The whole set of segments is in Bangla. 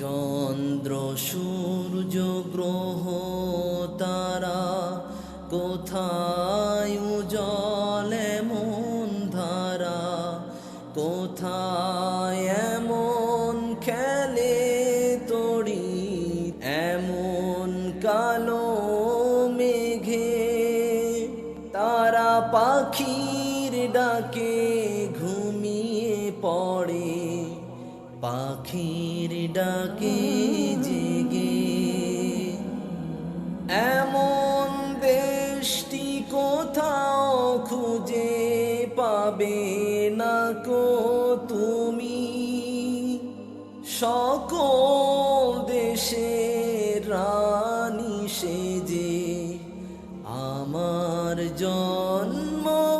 চন্দ্র সূর্য গ্রহ তারা কোথায় উজল এমন ধারা? কোথায় এমন খেলে তড়ি এমন কালো মেঘে তারা পাখির ডাকে ঘুমিয়ে পড়ে। পাখির ডাকে জেগে। এমন দেশটি কোথাও খুঁজে পাবে না কো তুমি। সকল দেশের রানী সেজে। আমার জন্মভূমি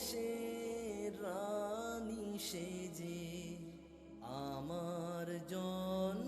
দেশের রানী সেজে আমার জন